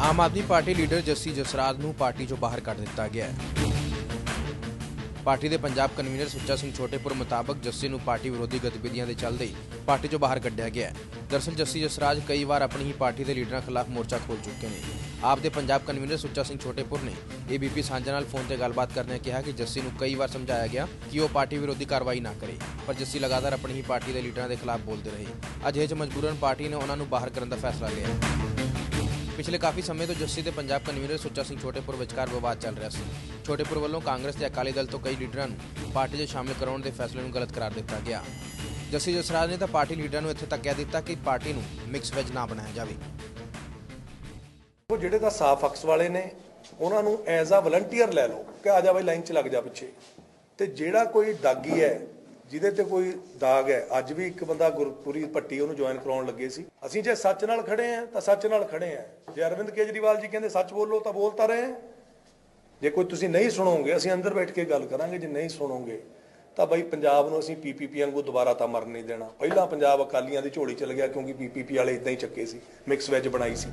ਆਮ Aadmi party leader Jassi Jasraj ਨੂੰ party ਚੋਂ ਬਾਹਰ ਕੱਢ ਦਿੱਤਾ ਗਿਆ ਹੈ। ਪਾਰਟੀ ਦੇ ਪੰਜਾਬ ਕਨਵੀਨਰ ਸੁੱਚਾ ਸਿੰਘ ਛੋਟੇਪੁਰ ਮੁਤਾਬਕ ਜੱਸੀ ਨੂੰ ਪਾਰਟੀ ਵਿਰੋਧੀ ਗਤੀਵਿਧੀਆਂ ਦੇ ਚੱਲਦੇ ਹੀ ਪਾਰਟੀ ਚੋਂ ਬਾਹਰ ਕੱਢਿਆ ਗਿਆ ਹੈ। ਦਰਅਸਲ ਜੱਸੀ ਜਸਰਾਜ ਕਈ ਵਾਰ ਆਪਣੀ ਹੀ ਪਾਰਟੀ ਦੇ ਲੀਡਰਾਂ ਖਿਲਾਫ ਮੋਰਚਾ ਖੋਲ ਚੁੱਕੇ ਨੇ। ਆਪ ਦੇ ਪੰਜਾਬ ਕਨਵੀਨਰ ਸੁੱਚਾ ਸਿੰਘ ਛੋਟੇਪੁਰ ਨੇ ਏਬੀਪੀ ਸਾਂਝਾ ਨਾਲ ਫੋਨ ਤੇ ਗੱਲਬਾਤ ਕਰਦਿਆਂ ਕਿਹਾ ਕਿ ਜੱਸੀ ਨੂੰ ਕਈ ਵਾਰ ਸਮਝਾਇਆ ਗਿਆ ਕਿ ਉਹ ਪਾਰਟੀ ਵਿਰੋਧੀ ਕਾਰਵਾਈ ਨਾ ਕਰੇ, ਪਰ ਜੱਸੀ ਲਗਾਤਾਰ ਆਪਣੀ ਹੀ ਪਾਰਟੀ ਦੇ ਲੀਡਰਾਂ ਦੇ ਖਿਲਾਫ ਬੋਲਦੇ ਰਹੇ। ਅਜਿਹੇ 'ਚ ਮਜਬੂਰਨ ਪਾਰਟੀ ਨੇ ਉਹਨਾਂ ਨੂੰ ਬਾਹਰ ਕਰਨ ਦਾ ਫੈਸਲਾ ਲਿਆ ਪਿਛਲੇ ਕਾਫੀ ਸਮੇਂ ਤੋਂ ਜੱਸੀ ਤੇ ਪੰਜਾਬ ਕਨਵੀਨਰ ਸੁੱਚਾ ਸਿੰਘ ਛੋਟੇਪੁਰ ਵਿਚਕਾਰ ਵਿਵਾਦ ਚੱਲ ਰਿਹਾ ਸੀ। ਛੋਟੇਪੁਰ ਵੱਲੋਂ ਕਾਂਗਰਸ ਤੇ ਅਕਾਲੀ ਦਲ ਤੋਂ ਕਈ ਲੀਡਰਾਂ ਨੂੰ ਪਾਰਟੀ 'ਚ ਸ਼ਾਮਿਲ ਕਰਾਉਣ ਦੇ ਫੈਸਲੇ ਨੂੰ ਗਲਤ ਕਰਾਰ ਦਿੱਤਾ ਗਿਆ। ਜੱਸੀ ਜਸਰਾਜ ਨੇ ਤਾਂ ਪਾਰਟੀ ਲੀਡਰਾਂ ਨੂੰ ਇੱਥੇ ਤੱਕ ਕਹਿ ਦਿੱਤਾ ਕਿ ਪਾਰਟੀ ਨੂੰ ਮਿਕਸ ਵੈਜ ਨਾ ਬਣਾਇਆ ਜਾਵੇ। ਉਹ ਜਿਹੜੇ ਤਾਂ ਸਾਫ਼ ਅਕਸ ਵਾਲੇ ਨੇ, ਉਹਨਾਂ ਨੂੰ ਐਜ਼ ਆ ਵਲੰਟੀਅਰ ਲੈ ਲਓ ਕਿ ਆ ਜਾ ਬਈ ਲਾਈਨ 'ਚ ਲੱਗ ਜਾ ਪਿੱਛੇ। ਤੇ ਜਿਹੜਾ ਕੋਈ ਦਾਗੀ ਹੈ ਜਿਹਦੇ ਤੇ ਕੋਈ ਦਾਗ ਹੈ। ਅੱਜ ਵੀ ਇੱਕ ਬੰਦਾ ਗੁਰਪੁਰੀ ਭੱਟੀ ਉਹਨੂੰ ਜੁਆਇਨ ਕਰਾਉਣ ਲੱਗੇ ਸੀ। ਅਸੀਂ ਜੇ ਸੱਚ ਨਾਲ ਖੜੇ ਆ ਤਾਂ ਸੱਚ ਨਾਲ ਖੜੇ ਆ ਜੇ ਅਰਵਿੰਦ ਕੇਜਰੀਵਾਲ ਜੀ ਕਹਿੰਦੇ ਸੱਚ ਬੋਲੋ, ਤਾਂ ਬੋਲਤਾ ਰਹੇ। ਜੇ ਕੋਈ ਤੁਸੀਂ ਨਹੀਂ ਸੁਣੋਗੇ, ਅਸੀਂ ਅੰਦਰ ਬੈਠ ਕੇ ਗੱਲ ਕਰਾਂਗੇ। ਜੇ ਨਹੀਂ ਸੁਣੋਗੇ, ਤਾਂ ਬਈ ਪੰਜਾਬ ਨੂੰ ਅਸੀਂ ਪੀਪੀਪੀ ਵਾਂਗੂ ਦੁਬਾਰਾ ਤਾਂ ਮਰਨ ਨਹੀਂ ਦੇਣਾ। ਪਹਿਲਾਂ ਪੰਜਾਬ ਅਕਾਲੀਆਂ ਦੀ ਝੋਲੀ ਚ ਲੱਗਿਆ ਕਿਉਂਕਿ ਪੀਪੀਪੀ ਵਾਲੇ ਇਦਾਂ ਹੀ ਚੱਕੇ ਸੀ ਮਿਕਸ ਵੈਜ ਬਣਾਈ ਸੀ।